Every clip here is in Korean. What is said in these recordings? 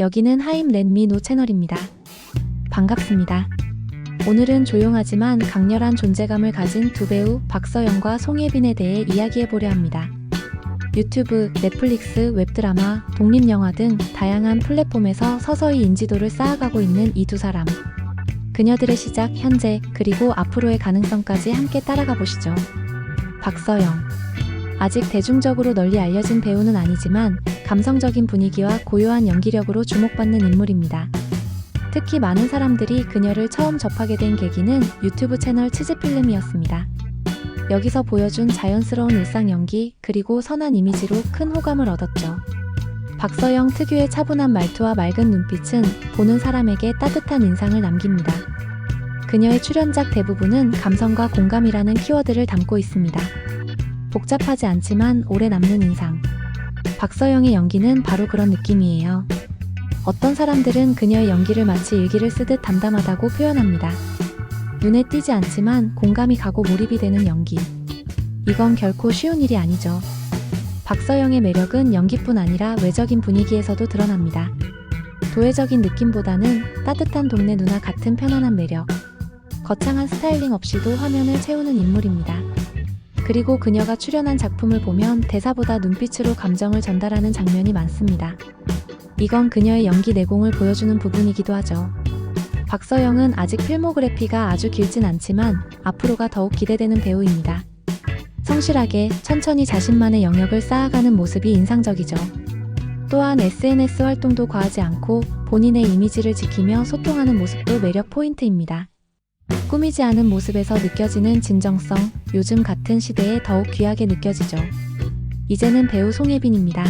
여기는 하임 렛미노 채널입니다. 반갑습니다. 오늘은 조용하지만 강렬한 존재감을 가진 두 배우 박서영과 송혜빈에 대해 이야기해보려 합니다. 유튜브, 넷플릭스, 웹드라마, 독립영화 등 다양한 플랫폼에서 서서히 인지도를 쌓아가고 있는 이 두 사람. 그녀들의 시작, 현재, 그리고 앞으로의 가능성까지 함께 따라가 보시죠. 박서영. 아직 대중적으로 널리 알려진 배우는 아니지만 감성적인 분위기와 고요한 연기력으로 주목받는 인물입니다. 특히 많은 사람들이 그녀를 처음 접하게 된 계기는 유튜브 채널 치즈필름이었습니다. 여기서 보여준 자연스러운 일상 연기 그리고 선한 이미지로 큰 호감을 얻었죠. 박서영 특유의 차분한 말투와 맑은 눈빛은 보는 사람에게 따뜻한 인상을 남깁니다. 그녀의 출연작 대부분은 감성과 공감이라는 키워드를 담고 있습니다. 복잡하지 않지만 오래 남는 인상. 박서영의 연기는 바로 그런 느낌이에요. 어떤 사람들은 그녀의 연기를 마치 일기를 쓰듯 담담하다고 표현합니다. 눈에 띄지 않지만 공감이 가고 몰입이 되는 연기. 이건 결코 쉬운 일이 아니죠. 박서영의 매력은 연기뿐 아니라 외적인 분위기에서도 드러납니다. 도회적인 느낌보다는 따뜻한 동네 누나 같은 편안한 매력. 거창한 스타일링 없이도 화면을 채우는 인물입니다. 그리고 그녀가 출연한 작품을 보면 대사보다 눈빛으로 감정을 전달하는 장면이 많습니다. 이건 그녀의 연기 내공을 보여주는 부분이기도 하죠. 박서영은 아직 필모그래피가 아주 길진 않지만 앞으로가 더욱 기대되는 배우입니다. 성실하게 천천히 자신만의 영역을 쌓아가는 모습이 인상적이죠. 또한 SNS 활동도 과하지 않고 본인의 이미지를 지키며 소통하는 모습도 매력 포인트입니다. 꾸미지 않은 모습에서 느껴지는 진정성, 요즘 같은 시대에 더욱 귀하게 느껴지죠. 이제는 배우 송혜빈입니다.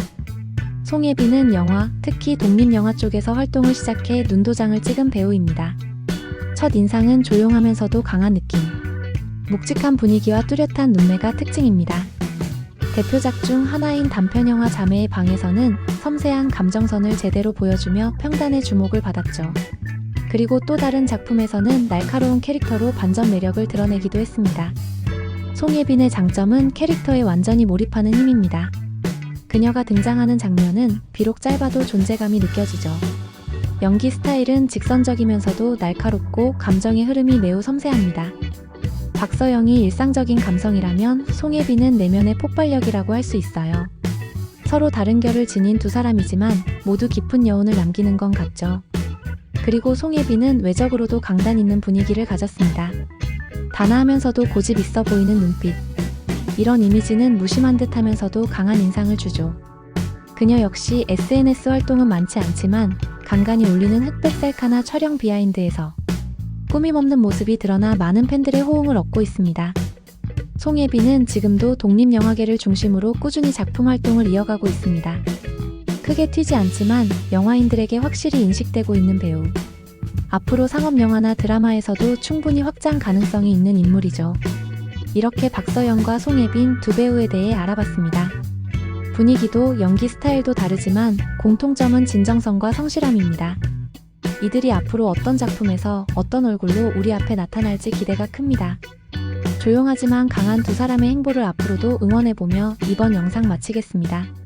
송혜빈은 영화, 특히 독립영화 쪽에서 활동을 시작해 눈도장을 찍은 배우입니다. 첫 인상은 조용하면서도 강한 느낌. 묵직한 분위기와 뚜렷한 눈매가 특징입니다. 대표작 중 하나인 단편영화 자매의 방에서는 섬세한 감정선을 제대로 보여주며 평단의 주목을 받았죠. 그리고 또 다른 작품에서는 날카로운 캐릭터로 반전 매력을 드러내기도 했습니다. 송혜빈의 장점은 캐릭터에 완전히 몰입하는 힘입니다. 그녀가 등장하는 장면은 비록 짧아도 존재감이 느껴지죠. 연기 스타일은 직선적이면서도 날카롭고 감정의 흐름이 매우 섬세합니다. 박서영이 일상적인 감성이라면 송혜빈은 내면의 폭발력이라고 할 수 있어요. 서로 다른 결을 지닌 두 사람이지만 모두 깊은 여운을 남기는 건 같죠. 그리고 송혜빈은 외적으로도 강단 있는 분위기를 가졌습니다. 단아하면서도 고집 있어 보이는 눈빛. 이런 이미지는 무심한 듯 하면서도 강한 인상을 주죠. 그녀 역시 SNS 활동은 많지 않지만 간간히 올리는 흑백 셀카나 촬영 비하인드에서 꾸밈없는 모습이 드러나 많은 팬들의 호응을 얻고 있습니다. 송혜빈은 지금도 독립영화계를 중심으로 꾸준히 작품 활동을 이어가고 있습니다. 크게 튀지 않지만 영화인들에게 확실히 인식되고 있는 배우. 앞으로 상업 영화나 드라마에서도 충분히 확장 가능성이 있는 인물이죠. 이렇게 박서영과 송혜빈 두 배우에 대해 알아봤습니다. 분위기도 연기 스타일도 다르지만 공통점은 진정성과 성실함입니다. 이들이 앞으로 어떤 작품에서 어떤 얼굴로 우리 앞에 나타날지 기대가 큽니다. 조용하지만 강한 두 사람의 행보를 앞으로도 응원해보며 이번 영상 마치겠습니다.